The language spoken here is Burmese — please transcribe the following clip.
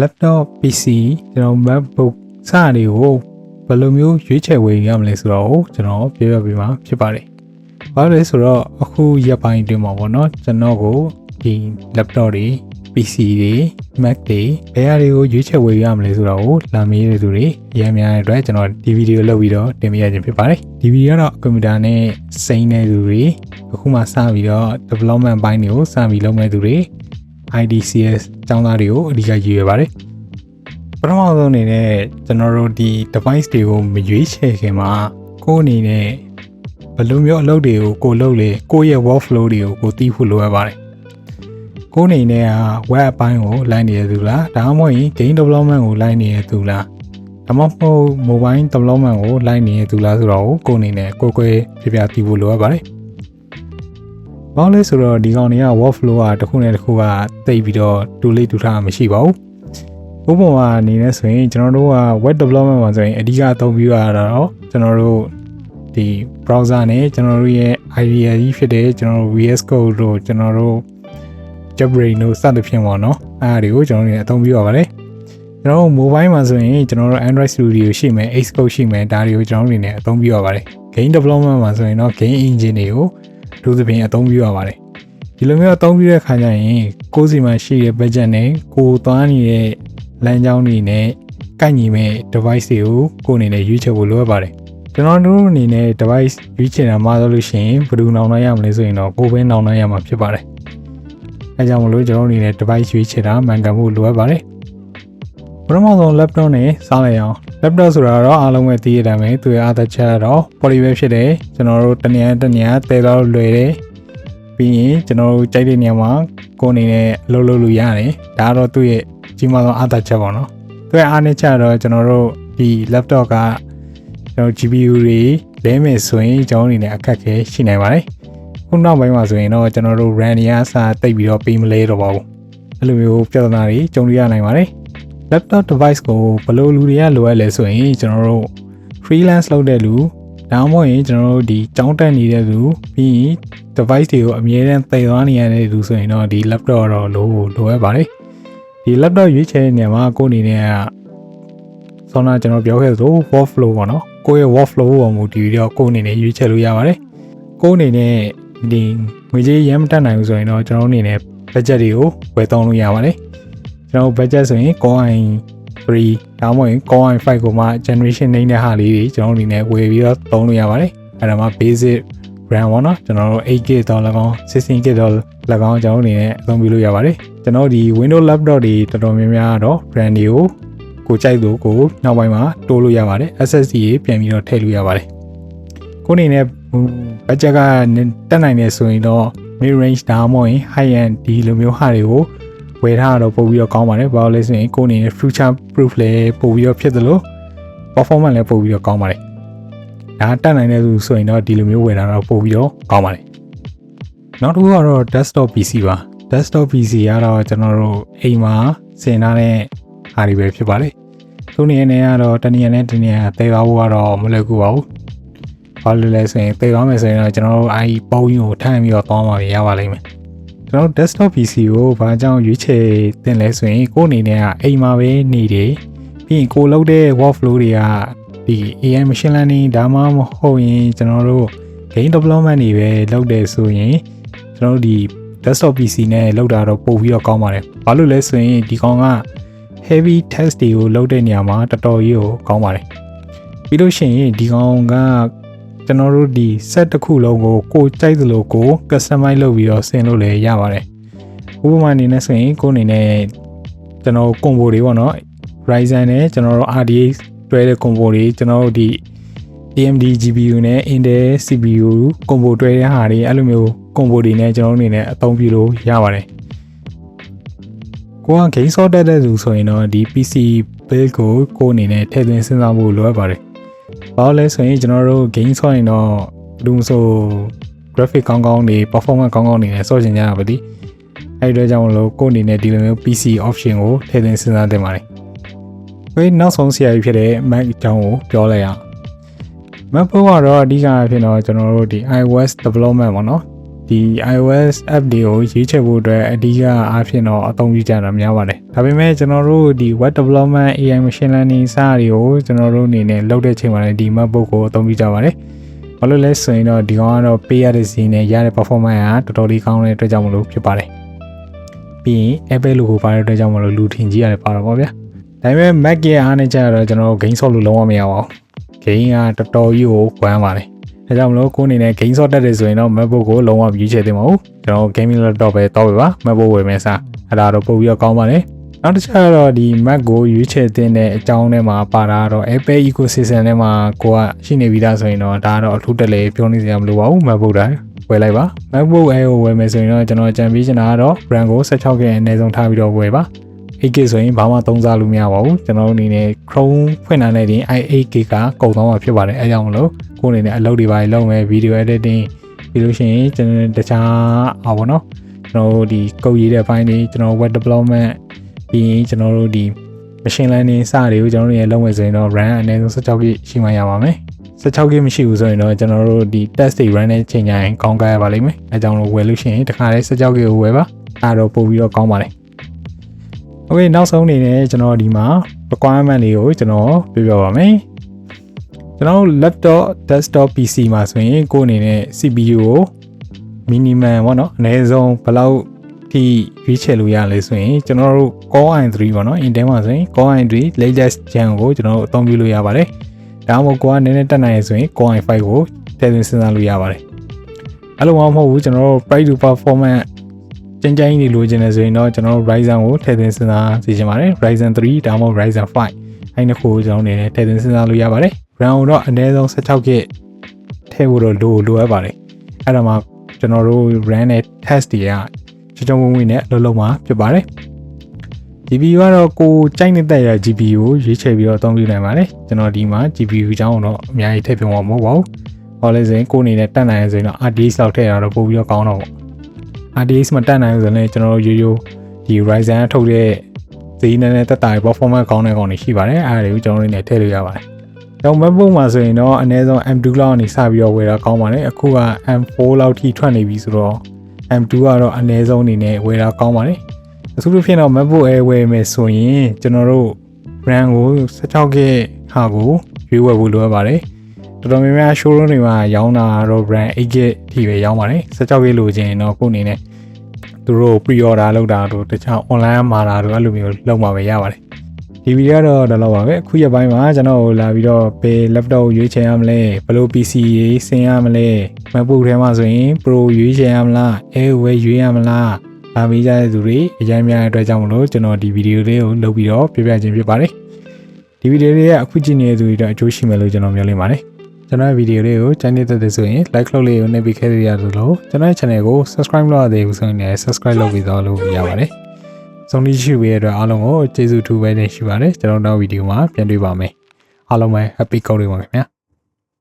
laptop PC ကျွန်တော် MacBook စတာတွေကိုဘယ်လိုမျိုးရွေးချယ်ဝယ်ရမလဲဆိုတော့ကျွန်တော်ပြောပြပေးမှာဖြစ်ပါတယ်။ဘာလို့လဲဆိုတော့အခုရက်ပိုင်းအတွင်းမှာပေါ့နော်ကျွန်တော်ကိုဒီ laptop တွေ PC တွေ Mac တွေဘယ်ဟာတွေကိုရွေးချယ်ဝယ်ရမလဲဆိုတော့လာမေးတဲ့သူတွေအများများတဲ့အတွက်ကျွန်တော်ဒီဗီဒီယိုလုပ်ပြီးတော့တင်ပြရခြင်းဖြစ်ပါတယ်။ဒီဗီဒီယိုကတော့ကွန်ပျူတာနဲ့စိမ့်တဲ့သူတွေအခုမှစပြီးတော့ development ဘိုင်းတွေကိုစပြီးလုပ်မဲ့သူတွေ IDCS ကျောင်းသားတွေကိုအဓိကရည်ရွယ်ပါတယ်ပထမဆုံးအနေနဲ့ကျွန်တော်တို့ဒီ device တွေကိုမရွေးချယ်ခင်မှာကိုယ်အနေနဲ့ဘယ်လိုမျိုးအလုပ်တွေကိုကိုလုပ်လေကိုယ့်ရဲ့ workflow တွေကိုကိုသိဖို့လိုအပ်ပါတယ်ကိုယ်အနေနဲ့က web အပိုင်းကိုလိုက်နေရသူလားဒါမှမဟုတ်ရင် game development ကိုလိုက်နေရသူလားဒါမှမဟုတ် mobile development ကိုလိုက်နေရသူလားဆိုတော့ကိုယ်အနေနဲ့ကိုယ်ကိုယ်ပြပြသိဖို့လိုအပ်ပါတယ် ဘာလို့လဲဆိုတော့ဒီကောင်တွေက workflow ကတစ်ခုနဲ့တစ်ခုကတိတ်ပြီးတော့တူလေးတူထားမရှိပါဘူးဥပမာအနေနဲ့ဆိုရင်ကျွန်တော်တို့က web development မှာဆိုရင်အဓိကအသုံးပြုရတာတော့ကျွန်တော်တို့ဒီ browser နဲ့ကျွန်တော်တို့ရဲ့ IDE ကြီးဖြစ်တဲ့ကျွန်တော်တို့ VS Code တို့ကျွန်တော်တို့ JetBrains တို့စသဖြင့်ပေါ့နော်အဲ့ဒါတွေကိုကျွန်တော်တို့အသုံးပြုရပါတယ်ကျွန်တော်တို့ mobile မှာဆိုရင်ကျွန်တော်တို့ Android Studio ရှိမယ် Xcode ရှိမယ်ဒါတွေကိုကျွန်တော်တို့အနေနဲ့အသုံးပြုရပါတယ် game development မှာဆိုရင်တော့ game engine တွေကို လူသဖြင့်အသုံးပြုရပါတယ်ဒီလိုမျိုးအသုံးပြုတဲ့ခါကျရင်ကိုယ်စီမှာရှိတဲ့ budget နဲ့ကိုယ်သွားနေတဲ့လမ်းကြောင်းတွေနဲ့ကိုက်ညီမဲ့ device တွေကိုကိုယ်အနေနဲ့ရွေးချယ်ဖို့လိုအပ်ပါတယ်ကျွန်တော်တို့အနေနဲ့ device ရွေးချယ်တာမှာဆိုလို့ရှိရင်ဘယ်သူနောင်နှံ့ရမလဲဆိုရင်တော့ကိုယ်ပဲနောင်နှံ့ရမှာဖြစ်ပါတယ်အဲကြောင့်မလို့ကျွန်တော်အနေနဲ့ device ရွေးချယ်တာမှန်ကန်ဖို့လိုအပ်ပါတယ် ပထမဆုံး laptop နဲ့စားလိုက်အောင် laptop ဆိုတာတော့အားလုံးပဲသိရတဲ့အတိုင်းပဲသူရဲ့အားသက်ချက်တော့ poly ပဲဖြစ်တယ်ကျွန်တော်တို့တနေရာတနေရာတည်တော့လွယ်တယ်ပြီးရင်ကျွန်တော်တို့ကြိုက်တဲ့နေရာမှာကိုယ်အနေနဲ့လှုပ်လှုပ်လို့ရတယ်ဒါကတော့သူ့ရဲ့ကြီးမားဆုံးအားသက်ချက်ပေါ့နော်သူရဲ့အားနည်းချက်တော့ကျွန်တော်တို့ဒီ laptop ကကျွန်တော် GPU တွေလဲမယ်ဆိုရင်ကျွန်တော်အနေနဲ့အခက်အခဲရှိနိုင်ပါတယ်ခုနောက်ပိုင်းမှာဆိုရင်တော့ကျွန်တော်တို့ RAM ရအစားတိတ်ပြီးတော့ပေးမလဲတော့ပါဘူးအဲ့လိုမျိုးပြဿနာတွေကြုံရနိုင်ပါတယ် laptop device ကိုဘယ်လိုလူတွေကလိုအပ်လဲဆိုရင်ကျွန်တော်တို့ freelance လုပ်တဲ့လူဒါမှမဟုတ်ရင်ကျွန်တော်တို့ဒီကြောင်းတက်နေတဲ့လူပြီးရင် device တွေကိုအမြဲတမ်းတည်သွားနေရတဲ့လူဆိုရင်တော့ဒီ laptop တော့လိုလိုအပ်ပါတယ်ဒီ laptop ရွေးချယ်တဲ့နေရာမှာကိုယ်အနေနဲ့ကဆောနာကျွန်တော်ပြောခဲ့သလို workflow ပေါ့နော်ကိုယ့်ရဲ့ workflow ပေါ်မူတည်ပြီးတော့ကိုယ်အနေနဲ့ရွေးချယ်လို့ရပါတယ်ကိုယ်အနေနဲ့ဒီငွေကြေးရမ်းမတက်နိုင်ဘူးဆိုရင်တော့ကျွန်တော်အနေနဲ့ budget တွေကိုဝယ်သုံးလို့ရပါတယ် ကျွန်တော် budget ဆိုရင် coin 3ဒါမှမဟုတ်ရင် Core i5 ကိုမှ generation နေတဲ့ဟာလေးတွေကျွန်တော်အနေနဲ့ဝယ်ပြီးတော့သုံးလို့ရပါတယ်အဲ့ဒါမှ basic RAM ပေါ့နော်ကျွန်တော်တို့ 8GB တော့၎င်း 16GB တော့၎င်းကျွန်တော်အနေနဲ့အသုံးပြုလို့ရပါတယ်ကျွန်တော်ဒီ Windows laptop တွေတော်တော်များများတော့ brand တွေကိုကိုကြိုက်လို့ကိုနောက်ပိုင်းမှာတိုးလို့ရပါတယ် SSD တွေပြန်ပြီးတော့ထည့်လို့ရပါတယ်ကိုအနေနဲ့ budget ကတက်နိုင်နေဆိုရင်တော့ mid range ဒါမှမဟုတ်ရင် high end ဒီလိုမျိုးဟာတွေကို ဝယ်ထားတော့ပို့ပြီးတော့ကောင်းပါတယ်ဘာလို့လဲဆိုရင်ကိုအနေနဲ့ future proof လည်းပို့ပြီးတော့ဖြစ်သလို performance လည်းပို့ပြီးတော့ကောင်းပါတယ်ဒါတက်နိုင်တဲ့သူဆိုရင်တော့ဒီလိုမျိုးဝယ်တာတော့ပို့ပြီးတော့ကောင်းပါတယ်နောက်တစ်ခုကတော့ desktop PC ပါ desktop PC ကတော့ကျွန်တော်တို့အိမ်မှာဆင်ထားတဲ့ဟာတွေပဲဖြစ်ပါတယ်သူနေနေကတော့တနည်းနဲ့တနည်းတဲသွားဖို့ကတော့မလွယ်ကူပါဘူးဘာလို့လဲဆိုရင်တဲသွားမယ်ဆိုရင်တော့ကျွန်တော်တို့အဲဒီပုံကြီးကိုထမ်းပြီးတော့သွားမှာရပါလိမ့်မယ် ကျွန်တော် desktop PC ကိုဘာကြောင့်ရွေးချယ်တင်လဲဆိုရင်ကိုယ်အနေနဲ့ကအိမ်မှာပဲနေတယ်ပြီးရင်ကိုလုပ်တဲ့ workflow တွေကဒီ AI machine learning ဒါမှမဟုတ်ရင်ကျွန်တော်တို့ game development တွေပဲလုပ်တယ်ဆိုရင်ကျွန်တော်တို့ဒီ desktop PC နဲ့လုပ်တာတော့ပို့ပြီးတော့ကောင်းပါတယ်ဘာလို့လဲဆိုရင်ဒီကောင်က heavy test တွေကိုလုပ်တဲ့နေရာမှာတော်တော်ကြီးကိုကောင်းပါတယ်ပြီးလို့ရှိရင်ဒီကောင်က ကျွန်တော်တို့ဒီ set တစ်ခုလုံးကိုကိုကြိုက်သလိုကို customize လုပ်ပြီးတော့ဆင်လို့လည်းရပါတယ်ဥပမာအနေနဲ့ဆိုရင်ကိုအနေနဲ့ကျွန်တော် combo တွေပေါ့နော် Ryzen နဲ့ကျွန်တော်တို့ RDX တွဲတဲ့ combo တွေကျွန်တော်တို့ဒီ AMD GPU နဲ့ Intel CPU combo တွဲတဲ့ဟာတွေအဲ့လိုမျိုး combo တွေနဲ့ကျွန်တော်တို့အနေနဲ့အသုံးပြုလို့ရပါတယ်ကိုက game ဆော့တက်တဲ့သူဆိုရင်တော့ဒီ PC build ကိုကိုအနေနဲ့ထည့်သွင်းစဉ်းစားဖို့လိုအပ်ပါတယ် ဘာလို့လဲဆိုရင်ကျွန်တော်တို့ game ဆော့ရင်တော့လူမဆို graphic ကောင်းကောင်းတွေ performance ကောင်းကောင်းတွေနဲ့ဆော့ချင်ကြတာပါဒီအဲ့ဒီတော့ကြောင့်မလို့ကိုအနေနဲ့ဒီလိုမျိုး PC option ကိုထည့်သွင်းစဉ်းစားသင့်ပါတယ်။ဒီနောက်ဆုံးဆရာကြီးဖြစ်တဲ့ Mac အကြောင်းကိုပြောလိုက်အောင်။ MacBook ကတော့အဓိကဖြစ်တော့ကျွန်တော်တို့ဒီ iOS development ပေါ့နော်။ဒီ iOS app တွေကိုရေးချဖို့အတွက်အဓိကအားဖြင့်တော့အသုံးပြုကြတာများပါတယ် ဒါပေမဲ့ကျွန်တော်တို့ဒီ web development AI machine learning စတာတွေကိုကျွန်တော်တို့အနေနဲ့လုပ်တဲ့ချိန်မှာလည်းဒီ MacBook ကိုအသုံးပြုကြပါတယ်ဘာလို့လဲဆိုရင်တော့ဒီကောင်ကတော့ပေးရတဲ့စီနဲ့ရတဲ့ performance ကတော်တော်လေးကောင်းတဲ့အတွက်ကြောင့်မလို့ဖြစ်ပါတယ်ပြီးရင် Apple logo ပါတဲ့အတွက်ကြောင့်မလို့လူထင်ကြီးရတယ်ပါတော့ဗောဗျာဒါပေမဲ့ Mac ရဲ့အားနဲ့ကြတော့ကျွန်တော် game ဆော့လို့လုံးဝမရပါဘူး game ကတော်တော်ကြီးကိုကွမ်းပါတယ်ဒါကြောင့်မလို့ကိုယ်အနေနဲ့ game ဆော့တက်တယ်ဆိုရင်တော့ MacBook ကိုလုံးဝရွေးချယ်သင့်ပါဘူးကျွန်တော် gaming laptop ပဲတောက်ပဲပါ MacBook ဝယ်မယ်စားအဲ့ဒါတော့ပို့ပြီးတော့ကောင်းပါတယ် နောက်တစ်ချက်ကတော့ဒီ Mac ကိုရွေးချယ်တဲ့အကြောင်းထဲမှာပါတာကတော့ Apple ecosystem ထဲမှာကိုကရှိနေပြီးသားဆိုရင်တော့ဒါကတော့အထူးတက်လေပြောနေစရာမလိုပါဘူး MacBook တိုင်းဝယ်လိုက်ပါ MacBook Air ကိုဝယ်မယ်ဆိုရင်တော့ကျွန်တော်ကြံပြီးချင်တာကတော့ brand ကို 16K အနည်းဆုံးထားပြီးတော့ဝယ်ပါ 8K ဆိုရင်ဘာမှသုံးစားလို့မရပါဘူးကျွန်တော်တို့အနေနဲ့ Chrome ဖွင့်တာနဲ့တင် i8K ကကုန်သွားမှာဖြစ်ပါတယ်အဲကြောင့်မလို့ကိုယ်အနေနဲ့အလုပ်တွေပါလုပ်မယ် video editing ပြီးလို့ရှိရင်ကျွန်တော်တခြားအာပေါ့နော်ကျွန်တော်တို့ဒီကုတ်ရေးတဲ့ဘိုင်းတွေကျွန်တော် web development ပြီးရင်ကျွန်တော်တို့ဒီ machine learning စတွေကိုကျွန်တော်တို့ရေလုပ်မယ်ဆိုရင်တော့ run အနည်းဆုံး16 GB ရှိမှရပါမယ်16 GB မရှိဘူးဆိုရင်တော့ကျွန်တော်တို့ဒီ test တွေ run တဲ့ချိန်တိုင်းကောင်းကားရပါလိမ့်မယ်အဲကြောင့်လို့ဝယ်လို့ရှိရင်တခါလေး16 GB ကိုဝယ်ပါအဲတော့ပို့ပြီးတော့ကောင်းပါတယ် Okay နောက်ဆုံးအနေနဲ့ကျွန်တော်ဒီမှာ requirement တွေကိုကျွန်တော်ပြပြပါမယ်ကျွန်တော် laptop desktop PC မှာဆိုရင်ကိုယ်အနေနဲ့ CPU ကို minimum ပေါ့နော်အနည်းဆုံးဘယ်လောက် ထိရွေးချယ်လို့ရလဲဆိုရင်ကျွန်တော်တို့ Core i3 ပေါ့နော် Intel မှာဆိုရင် Core i3 latest gen ကိုကျွန်တော်တို့အသုံးပြုလို့ရပါတယ်ဒါမှမဟုတ်ကိုကနည်းနည်းတက်နိုင်ရဆိုရင် Core i5 ကိုထည့်သွင်းစဉ်းစားလို့ရပါတယ်အဲ့လိုမှမဟုတ်ဘူးကျွန်တော်တို့ price to performance ကျန်းကျန်းကြီးနေလိုချင်တယ်ဆိုရင်တော့ကျွန်တော်တို့ Ryzen ကိုထည့်သွင်းစဉ်းစားစီချင်ပါတယ် Ryzen 3ဒါမှမဟုတ် Ryzen 5အဲ့ဒီနှစ်ခုကိုကျွန်တော်အနေနဲ့ထည့်သွင်းစဉ်းစားလို့ရပါတယ် RAM ကိုတော့အနည်းဆုံး 16GB ထည့်ဖို့တော့လိုလိုအပ်ပါတယ်အဲ့ဒါမှကျွန်တော်တို့ RAM နဲ့ test တွေက ချေချောဝင်ဝင်နဲ့လုံးလုံးမှာဖြစ်ပါတယ် GPU ကတော့ကိုကြိုက်နေတဲ့ရ GPU ကိုရွေးချယ်ပြီးတော့အသုံးပြုနိုင်ပါတယ်ကျွန်တော်ဒီမှာ GPU အကြောင်းတော့အများကြီးထည့်ပြောမှာမဟုတ်ပါဘူးဟောလဲဆိုရင်ကိုအနေနဲ့တက်နိုင်ရဆိုရင်တော့ RTX လောက်ထည့်ရတော့ပို့ပြီးတော့ကောင်းတော့ပေါ့ RTX မတက်နိုင်ဘူးဆိုရင်ကျွန်တော်တို့ရိုးရိုးဒီ Ryzen ထုတ်တဲ့ဈေးနဲ့တက်တာ performance ကောင်းတဲ့ကောင်တွေရှိပါတယ်အဲ့ဒါတွေကိုကျွန်တော်တို့နေထည့်လို့ရပါတယ်။ကျောင်း MacBook မှာဆိုရင်တော့အနည်းဆုံး M2 လောက်ကနေစပြီးတော့ဝယ်တာကောင်းပါတယ်။အခုက M4 လောက်ထိထွက်နေပြီဆိုတော့ M2 ကတော့အနည်းဆုံးအနေနဲ့ဝယ်တာကောင်းပါတယ်။အထူးသဖြင့်တော့ MacBook Air ဝယ်မယ်ဆိုရင်ကျွန်တော်တို့ RAM ကို 16GB ဟာကိုရွေးဝယ်ဖို့လိုအပ်ပါတယ်။တော်တော်များများ showroom တွေမှာရောင်းတာတော့ brand 8GB ထိပဲရောင်းပါတယ် 16GB လိုချင်ရင်တော့ကိုယ့်အနေနဲ့သူတို့ pre order လုပ်တာတို့တခြား online မှာတာတို့အဲ့လိုမျိုးလုပ်မှာပဲရပါတယ် ဒီဗီဒီယိုကတော့ဒါတော့ပါပဲအခုရက်ပိုင်းမှာကျွန်တော်လာပြီးတော့ဘယ် laptop ကိုရွေးချယ်ရမလဲဘယ်လို PC ရေးဆင်ရမလဲ MacBook ထဲမှာဆိုရင် Pro ရွေးချယ်ရမလား Air ဝယ်ရွေးရမလားဒါမေးကြတဲ့သူတွေအများများတဲ့အတွက်ကြောင့်မလို့ကျွန်တော်ဒီဗီဒီယိုလေးကိုလုပ်ပြီးတော့ပြပြခြင်းဖြစ်ပါတယ်ဒီဗီဒီယိုလေးကအခုကြည့်နေတဲ့သူတွေတော့အကျိုးရှိမယ်လို့ကျွန်တော်မျှော်လင့်ပါတယ်ကျွန်တော်ဗီဒီယိုလေးကိုကြိုက်နေတဲ့သူဆိုရင် like လုပ်လေးကိုနှိပ်ပြီးခဲ့ရရသလိုကျွန်တော် channel ကို subscribe လုပ်ရသေးဘူးဆိုရင်လည်း subscribe လုပ်ပြီးတော့လို့ရပါတယ်။ ဆုံးဖြတ်ရှိပေးရတဲ့အတွက်အားလုံးကိုကျေးဇူးထူးပဲတင်ရှိပါတယ်ကျွန်တော်နောက်ဗီဒီယိုမှာပြန်တွေ့ပါမယ်။အားလုံးပဲ happy ကောင်းတွေပါခင်ဗျာ။